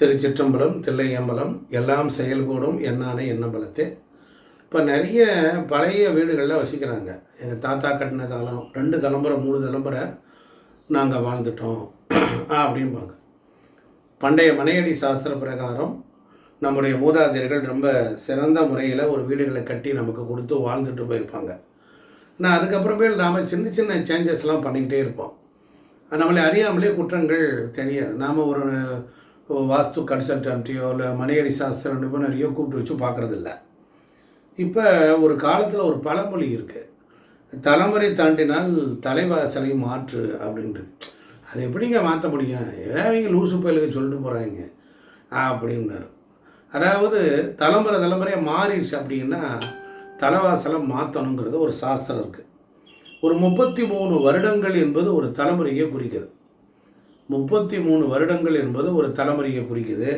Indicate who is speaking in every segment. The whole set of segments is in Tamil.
Speaker 1: திருச்சிற்றம்பலம் தில்லையம்பலம் எல்லாம் செயல்கூடும் என்னானே எண்ணம்பலத்தே இப்போ நிறைய பழைய வீடுகளில் வசிக்கிறாங்க. எங்கள் தாத்தா கட்டின காலம் ரெண்டு தலைமுறை மூணு தலைமுறை நாங்கள் வாழ்ந்துட்டோம் அப்படிம்பாங்க. பண்டைய மனையடி சாஸ்திர பிரகாரம் நம்முடைய மூதாதையர்கள் ரொம்ப சிறந்த முறையில் ஒரு வீடுகளை கட்டி நமக்கு கொடுத்து வாழ்ந்துட்டு போயிருப்பாங்க. நான் அதுக்கப்புறமே நாம் சின்ன சின்ன சேஞ்சஸ்லாம் பண்ணிக்கிட்டே இருப்போம். நம்மளை அறியாமலே குற்றங்கள் தெரியாது. நாம் ஒரு வாஸ்து கன்சல்டன்ட்டையோ இல்லை மனையடி சாஸ்திர நிபுணரையோ கூப்பிட்டு வச்சு பார்க்குறதில்ல. இப்போ ஒரு காலத்தில் ஒரு பழமொழி இருக்குது தலைமுறை தாண்டினால் தலைவாசலை மாற்று அப்படின்ட்டு அது எப்படிங்க மாற்ற முடியும்? ஏன் லூசு பயிலுக்கு சொல்லிட்டு போகிறாங்க அப்படின்னாரு. அதாவது தலைமுறை தலைமுறையாக மாறிடுச்சு அப்படின்னா தலைவாசலை மாற்றணுங்கிறது ஒரு சாஸ்திரம் இருக்குது ஒரு முப்பத்தி மூணு வருடங்கள் என்பது ஒரு தலைமுறையை குறிக்கிறது. முப்பத்தி மூணு வருடங்கள் என்பது ஒரு தலைமுறையை குறிக்குது.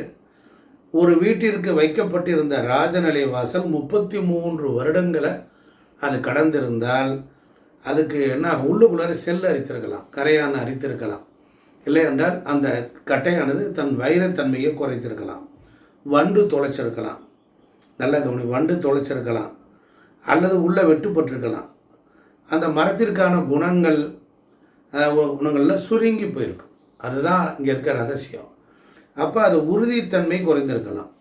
Speaker 1: ஒரு வீட்டிற்கு வைக்கப்பட்டிருந்த ராஜநிலை வாசல் முப்பத்தி மூன்று வருடங்களை அது கடந்திருந்தால் அதுக்கு என்ன உள்ளுக்குள்ளார செல் அரித்திருக்கலாம் கரையான அரித்திருக்கலாம். இல்லை என்றால் அந்த கட்டையானது தன் வைரத்தன்மையை குறைத்திருக்கலாம். வண்டு தொலைச்சிருக்கலாம். நல்ல கவனி வண்டு தொலைச்சிருக்கலாம். அல்லது உள்ளே வெட்டுப்பட்டிருக்கலாம். அந்த மரத்திற்கான குணங்கள் குணங்களில் சுருங்கி போயிருக்கும் அதுதான் இங்கே இருக்க ரகசியம். அப்போ அது உறுதித்தன்மை குறைந்திருக்கலாம்.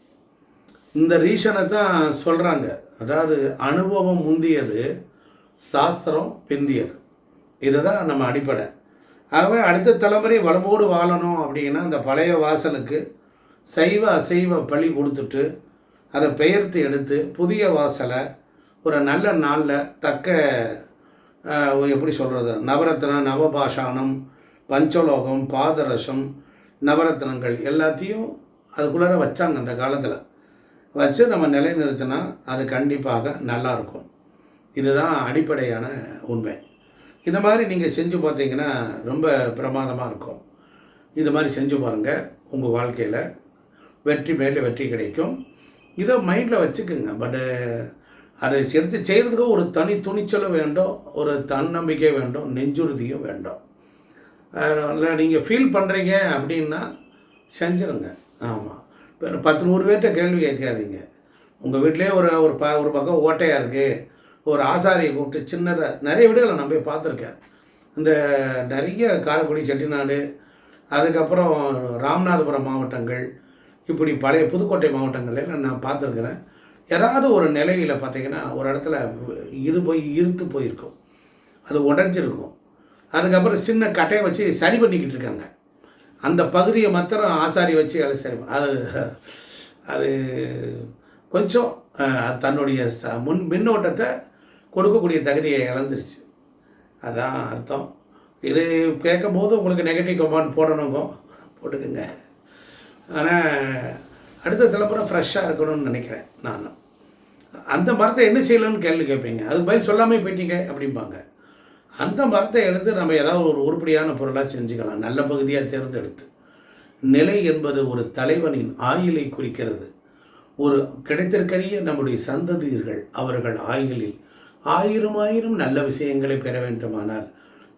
Speaker 1: இந்த ரீசனை தான் சொல்கிறாங்க அதாவது அனுபவம் முந்தியது சாஸ்திரம் பிந்தியது. இதுதான் நம்ம அடிப்படை. ஆகவே அடுத்த தலைமுறை வளமோடு வாழணும் அப்படின்னா அந்த பழைய வாசலுக்கு சைவ அசைவ பழி கொடுத்துட்டு அதை பெயர்த்து எடுத்து புதிய வாசலை ஒரு நல்ல நாளில் தக்க எப்படி சொல்கிறது நவரத்ன நவபாஷானம் பஞ்சலோகம் பாதரசம் நவரத்னங்கள் எல்லாத்தையும் அதுக்குள்ளார வச்சாங்க அந்த காலத்தில். வச்சு நம்ம நிலைநிறுத்தினா அது கண்டிப்பாக நல்லாயிருக்கும் இதுதான் அடிப்படையான உண்மை. இந்த மாதிரி நீங்கள் செஞ்சு பார்த்தீங்கன்னா ரொம்ப பிரமாதமாக இருக்கும். இது மாதிரி செஞ்சு பாருங்கள் உங்கள் வாழ்க்கையில் வெற்றி மேலே வெற்றி கிடைக்கும். இதை மைண்டில் வச்சுக்கோங்க. பட்டு அதை எடுத்து செய்கிறதுக்கு ஒரு தனி துணிச்சலும் வேண்டும் ஒரு தன்னம்பிக்கை வேண்டும் நெஞ்சுறுதியும் வேண்டும். இல்லை நீங்கள் ஃபீல் பண்ணுறீங்க அப்படின்னா செஞ்சுருங்க. ஆமாம் இப்போ பத்து நூறு பேர்கிட்ட கேள்வி கேட்காதீங்க. உங்கள் வீட்டிலே ஒரு ஒரு ப ஒரு பக்கம் ஓட்டையாக இருக்குது ஒரு ஆசாரியை கூப்பிட்டு சின்னதாக நிறைய வீடுகளை நான் போய் பார்த்துருக்கேன். இந்த நிறைய காரைக்குடி செட்டிநாடு அதுக்கப்புறம் ராமநாதபுரம் மாவட்டங்கள் இப்படி பழைய புதுக்கோட்டை மாவட்டங்களில் நான் பார்த்துருக்குறேன். ஏதாவது ஒரு நிலையில் பார்த்தீங்கன்னா ஒரு இடத்துல இது போய் இருத்து போயிருக்கும். அது உடஞ்சிருக்கும். அதுக்கப்புறம் சின்ன கட்டையை வச்சு சரி பண்ணிக்கிட்டு இருக்காங்க. அந்த பகுதியை மாத்திரம் ஆசாரி வச்சு அதை சரி அது அது கொஞ்சம் தன்னுடைய ச முன் மின்னோட்டத்தை கொடுக்கக்கூடிய தகுதியை இழந்துருச்சு. அதான் அர்த்தம். இது கேட்கும் போது உங்களுக்கு நெகட்டிவ் கமெண்ட் போடணுங்கோ. போட்டுக்குங்க. ஆனால் அடுத்த தலைமுறை ஃப்ரெஷ்ஷாக இருக்கணும்னு நினைக்கிறேன் நான் அந்த மரத்தை என்ன செய்யலாம்னு கேள்வி கேட்பீங்க? அதுக்கு பதில் சொல்லாமல் போயிட்டீங்க அப்படிம்பாங்க. அந்த மரத்தை எடுத்து நம்ம ஏதாவது ஒரு உருப்படியான பொருளாக செஞ்சுக்கலாம். நல்ல பகுதியாக தேர்ந்தெடுத்து. நிலை என்பது ஒரு தலைவனின் ஆயுளை குறிக்கிறது. ஒரு கிடைத்திருக்கிற நம்முடைய சந்ததியர்கள் அவர்கள் ஆயுளில் ஆயிரம் ஆயிரம் நல்ல விஷயங்களை பெற வேண்டுமானால்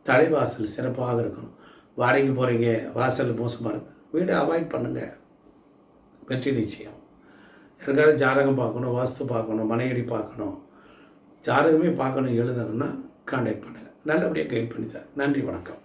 Speaker 1: தலைவாசல் சிறப்பாக இருக்கணும். வாடகைக்கு போகிறீங்க வாசல் மோசமாக இருக்குது வீடை அவாய்ட் பண்ணுங்கள் வெற்றி நிச்சயம். யாருக்காவது ஜாதகம் பார்க்கணும் வாஸ்து பார்க்கணும் மனையடி பார்க்கணும். ஜாதகமே பார்க்கணும் எழுதணும்னா கான்டாக்ட் பண்ணுங்கள் நல்லபடியாக கைட் பண்ணி நன்றி வணக்கம்.